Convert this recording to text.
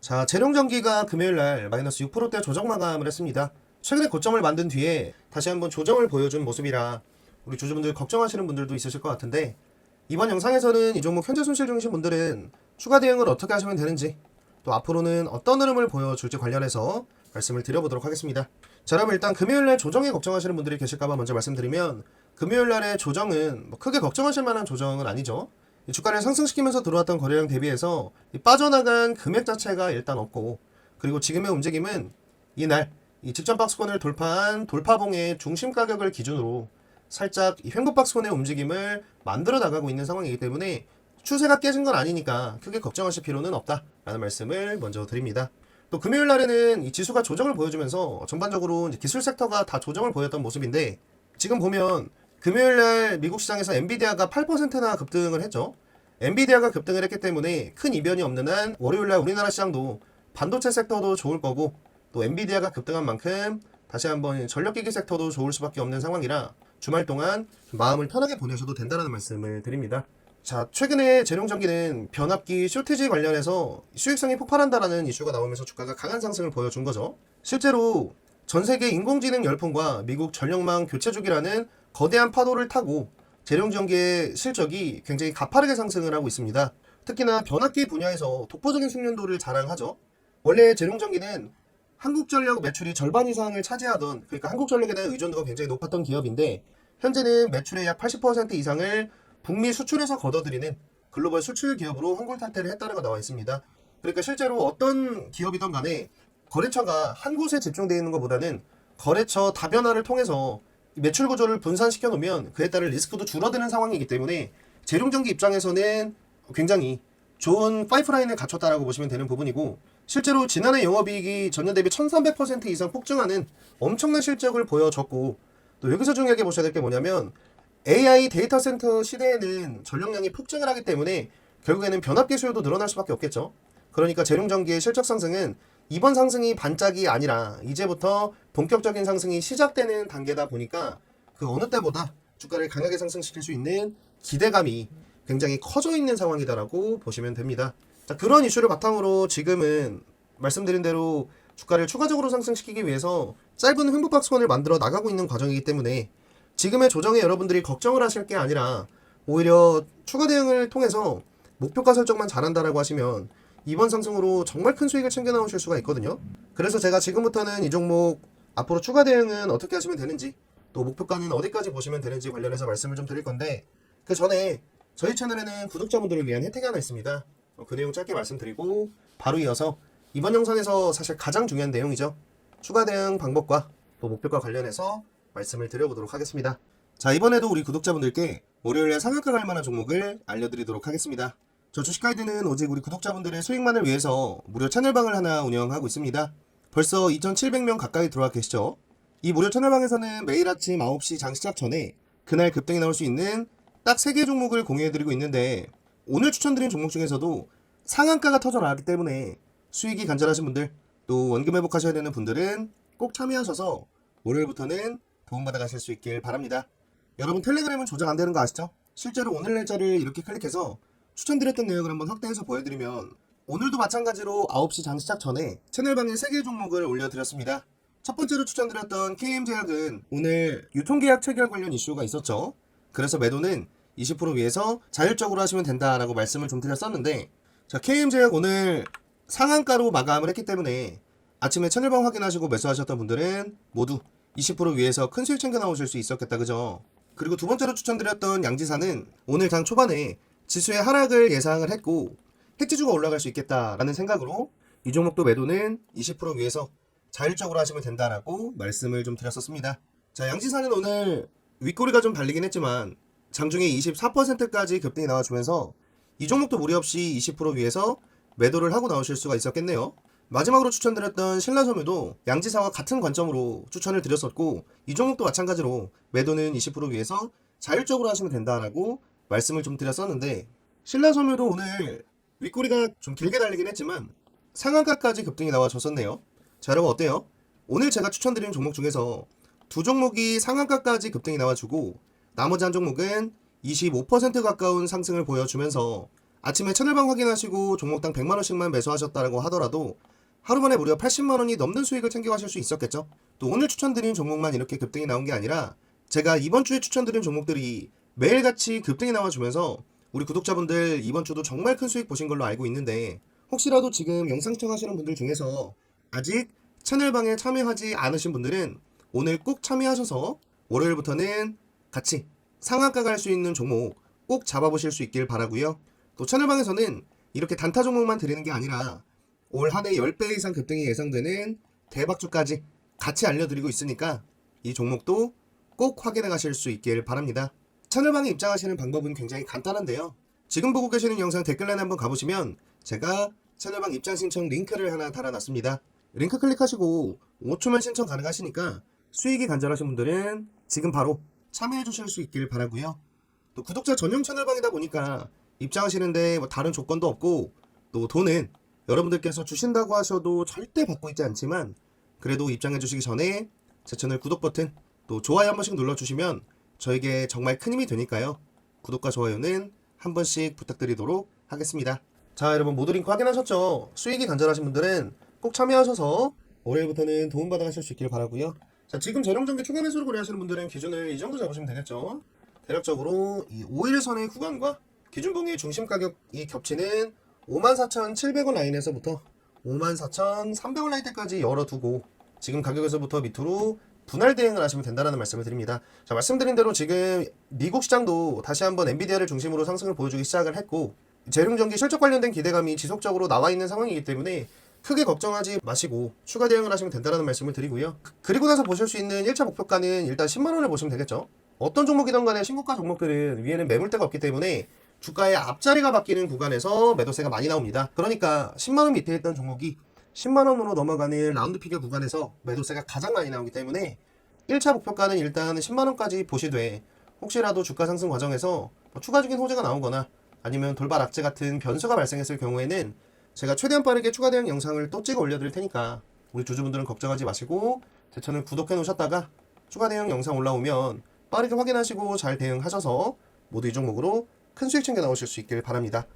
자, 재룡전기가 금요일 날 마이너스 6%대 조정 마감을 했습니다. 최근에 고점을 만든 뒤에 다시 한번 조정을 보여준 모습이라 우리 주주분들 걱정하시는 분들도 있으실 것 같은데 이번 영상에서는 이 종목 현재 손실 중이신 분들은 추가 대응을 어떻게 하시면 되는지 또 앞으로는 어떤 흐름을 보여줄지 관련해서 말씀을 드려보도록 하겠습니다. 자, 그럼 일단 금요일 날 조정에 걱정하시는 분들이 계실까봐 먼저 말씀드리면 금요일 날의 조정은 뭐 크게 걱정하실 만한 조정은 아니죠. 이 주가를 상승시키면서 들어왔던 거래량 대비해서 이 빠져나간 금액 자체가 일단 없고 그리고 지금의 움직임은 이날 이 직전 박스권을 돌파한 돌파봉의 중심 가격을 기준으로 살짝 이 횡보 박스권의 움직임을 만들어 나가고 있는 상황이기 때문에 추세가 깨진 건 아니니까 크게 걱정하실 필요는 없다라는 말씀을 먼저 드립니다. 또 금요일 날에는 이 지수가 조정을 보여주면서 전반적으로 기술 섹터가 다 조정을 보였던 모습인데 지금 보면 금요일 날 미국 시장에서 엔비디아가 8%나 급등을 했죠. 엔비디아가 급등을 했기 때문에 큰 이변이 없는 한 월요일 날 우리나라 시장도 반도체 섹터도 좋을 거고 또 엔비디아가 급등한 만큼 다시 한번 전력기기 섹터도 좋을 수밖에 없는 상황이라 주말 동안 좀 마음을 편하게 보내셔도 된다는 말씀을 드립니다. 자, 최근에 재룡전기는 변압기 쇼티지 관련해서 수익성이 폭발한다라는 이슈가 나오면서 주가가 강한 상승을 보여준 거죠. 실제로 전 세계 인공지능 열풍과 미국 전력망 교체 주기라는 거대한 파도를 타고 재룡전기의 실적이 굉장히 가파르게 상승을 하고 있습니다. 특히나 변압기 분야에서 독보적인 숙련도를 자랑하죠. 원래 재룡전기는 한국전력 매출이 절반 이상을 차지하던 그러니까 한국전력에 대한 의존도가 굉장히 높았던 기업인데 현재는 매출의 약 80% 이상을 북미 수출에서 걷어들이는 글로벌 수출 기업으로 환골탈태를 했다는 거 나와 있습니다. 그러니까 실제로 어떤 기업이든 간에 거래처가 한 곳에 집중되어 있는 것보다는 거래처 다변화를 통해서 매출 구조를 분산시켜 놓으면 그에 따른 리스크도 줄어드는 상황이기 때문에 재룡전기 입장에서는 굉장히 좋은 파이프라인을 갖췄다라고 보시면 되는 부분이고 실제로 지난해 영업이익이 전년 대비 1300% 이상 폭증하는 엄청난 실적을 보여줬고 또 여기서 중요하게 보셔야 될 게 뭐냐면 AI 데이터 센터 시대에는 전력량이 폭증을 하기 때문에 결국에는 변압기 수요도 늘어날 수밖에 없겠죠. 그러니까 재룡전기의 실적 상승은 이번 상승이 반짝이 아니라 이제부터 본격적인 상승이 시작되는 단계다 보니까 그 어느 때보다 주가를 강하게 상승시킬 수 있는 기대감이 굉장히 커져 있는 상황이다라고 보시면 됩니다. 자, 그런 이슈를 바탕으로 지금은 말씀드린 대로 주가를 추가적으로 상승시키기 위해서 짧은 횡보박스권을 만들어 나가고 있는 과정이기 때문에 지금의 조정에 여러분들이 걱정을 하실 게 아니라 오히려 추가 대응을 통해서 목표가 설정만 잘한다라고 하시면 이번 상승으로 정말 큰 수익을 챙겨 나오실 수가 있거든요. 그래서 제가 지금부터는 이 종목 앞으로 추가 대응은 어떻게 하시면 되는지 또 목표가는 어디까지 보시면 되는지 관련해서 말씀을 좀 드릴 건데 그 전에 저희 채널에는 구독자분들을 위한 혜택이 하나 있습니다. 어, 그 내용 짧게 말씀드리고 바로 이어서 이번 영상에서 사실 가장 중요한 내용이죠. 추가 대응 방법과 또 목표가 관련해서 말씀을 드려보도록 하겠습니다. 자 이번에도 우리 구독자분들께 월요일에 상한가 갈 만한 종목을 알려드리도록 하겠습니다. 저 주식 가이드는 오직 우리 구독자분들의 수익만을 위해서 무료 채널방을 하나 운영하고 있습니다. 벌써 2,700명 가까이 들어와 계시죠? 이 무료 채널방에서는 매일 아침 9시 장 시작 전에 그날 급등이 나올 수 있는 딱 3개 종목을 공유해드리고 있는데 오늘 추천드린 종목 중에서도 상한가가 터져 나왔기 때문에 수익이 간절하신 분들 또 원금 회복하셔야 되는 분들은 꼭 참여하셔서 월요일부터는 도움받아 가실 수 있길 바랍니다. 여러분 텔레그램은 조작 안 되는 거 아시죠? 실제로 오늘 날짜를 이렇게 클릭해서 추천드렸던 내용을 한번 확대해서 보여드리면 오늘도 마찬가지로 9시 장 시작 전에 채널방에 3개 종목을 올려드렸습니다. 첫 번째로 추천드렸던 KM제약은 오늘 유통계약 체결 관련 이슈가 있었죠. 그래서 매도는 20% 위에서 자율적으로 하시면 된다라고 말씀을 좀 드렸었는데 자 KM제약 오늘 상한가로 마감을 했기 때문에 아침에 채널방 확인하시고 매수하셨던 분들은 모두 20% 위에서 큰 수익 챙겨 나오실 수 있었겠다 그죠? 그리고 두 번째로 추천드렸던 양지사는 오늘 장 초반에 지수의 하락을 예상을 했고 핵지주가 올라갈 수 있겠다라는 생각으로 이 종목도 매도는 20% 위에서 자율적으로 하시면 된다라고 말씀을 좀 드렸었습니다. 자, 양지사는 오늘 윗꼬리가 좀 달리긴 했지만 장중에 24%까지 급등이 나와주면서 이 종목도 무리 없이 20% 위에서 매도를 하고 나오실 수가 있었겠네요. 마지막으로 추천드렸던 신라섬유도 양지사와 같은 관점으로 추천을 드렸었고 이 종목도 마찬가지로 매도는 20% 위에서 자율적으로 하시면 된다라고 말씀을 좀 드렸었는데 신라섬유도 오늘 윗꼬리가 좀 길게 달리긴 했지만 상한가까지 급등이 나와줬었네요. 자 여러분 어때요? 오늘 제가 추천드린 종목 중에서 두 종목이 상한가까지 급등이 나와주고 나머지 한 종목은 25% 가까운 상승을 보여주면서 아침에 채널방 확인하시고 종목당 100만원씩만 매수하셨다고 하더라도 하루 만에 무려 80만원이 넘는 수익을 챙겨가실 수 있었겠죠? 또 오늘 추천드린 종목만 이렇게 급등이 나온 게 아니라 제가 이번 주에 추천드린 종목들이 매일같이 급등이 나와주면서 우리 구독자분들 이번 주도 정말 큰 수익 보신 걸로 알고 있는데 혹시라도 지금 영상 시청하시는 분들 중에서 아직 채널방에 참여하지 않으신 분들은 오늘 꼭 참여하셔서 월요일부터는 같이 상한가 갈 수 있는 종목 꼭 잡아보실 수 있길 바라고요. 또 채널방에서는 이렇게 단타 종목만 드리는 게 아니라 올 한 해 10배 이상 급등이 예상되는 대박주까지 같이 알려드리고 있으니까 이 종목도 꼭 확인해 가실 수 있길 바랍니다. 채널방에 입장하시는 방법은 굉장히 간단한데요. 지금 보고 계시는 영상 댓글란에 한번 가보시면 제가 채널방 입장 신청 링크를 하나 달아놨습니다. 링크 클릭하시고 5초면 신청 가능하시니까 수익이 간절하신 분들은 지금 바로 참여해 주실 수 있길 바라고요. 또 구독자 전용 채널방이다 보니까 입장하시는데 뭐 다른 조건도 없고 또 돈은 여러분들께서 주신다고 하셔도 절대 받고 있지 않지만 그래도 입장해 주시기 전에 제 채널 구독 버튼 또 좋아요 한 번씩 눌러 주시면 저에게 정말 큰 힘이 되니까요. 구독과 좋아요는 한 번씩 부탁드리도록 하겠습니다. 자 여러분 모두 링크 확인하셨죠? 수익이 간절하신 분들은 꼭 참여하셔서 월요일부터는 도움받아 가실 수 있길 바라고요. 자 지금 재령전기 추가 매수를 고려하시는 분들은 기준을 이 정도 잡으시면 되겠죠. 대략적으로 이 5일선의 구간과 기준봉의 중심 가격이 겹치는 54,700원 라인에서부터 54,300원 라인 때까지 열어두고 지금 가격에서부터 밑으로 분할 대응을 하시면 된다는 말씀을 드립니다. 자, 말씀드린 대로 지금 미국 시장도 다시 한번 엔비디아를 중심으로 상승을 보여주기 시작을 했고 재룡전기 실적 관련된 기대감이 지속적으로 나와 있는 상황이기 때문에 크게 걱정하지 마시고 추가 대응을 하시면 된다는 말씀을 드리고요. 그- 그리고 나서 보실 수 있는 1차 목표가는 일단 10만 원을 보시면 되겠죠. 어떤 종목이든 간에 신고가 종목들은 위에는 매물대가 없기 때문에 주가의 앞자리가 바뀌는 구간에서 매도세가 많이 나옵니다. 그러니까 10만 원 밑에 있던 종목이 10만 원으로 넘어가는 라운드 피겨 구간에서 매도세가 가장 많이 나오기 때문에 1차 목표가는 일단 10만 원까지 보시되 혹시라도 주가 상승 과정에서 뭐 추가적인 호재가 나오거나 아니면 돌발 악재 같은 변수가 발생했을 경우에는 제가 최대한 빠르게 추가 대응 영상을 또 찍어 올려드릴 테니까 우리 주주분들은 걱정하지 마시고 제 채널 구독해 놓으셨다가 추가 대응 영상 올라오면 빠르게 확인하시고 잘 대응하셔서 모두 이 종목으로 큰 수익 챙겨 나오실 수 있길 바랍니다.